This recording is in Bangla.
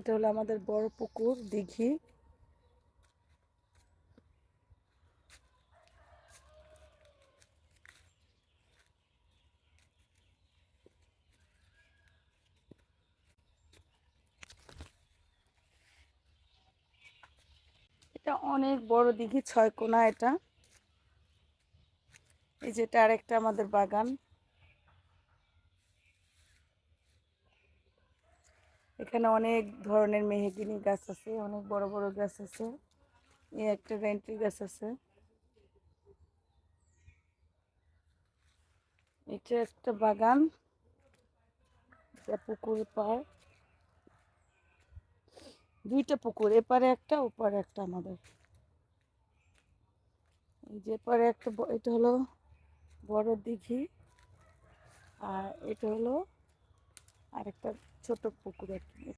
এটা হলো আমাদের বড় পুকুর, দিঘি। এটা অনেক বড় দিঘি, ছয় কোনা এটা। এই যেটা আরেকটা আমাদের বাগান। এখানে অনেক ধরনের মেহগিনি গাছ আছে, অনেক বড় বড় গাছ আছে একটা রেন্টি গাছ আছে। এটা একটা বাগান পুকুর পাড়। দুইটা পুকুর, এপারে একটা, ওপারে একটা আমাদের। যে এপারে একটা এটা হলো বড় দিঘি, আর এটা হলো আরেকটা ছোট পুকুর আর কি।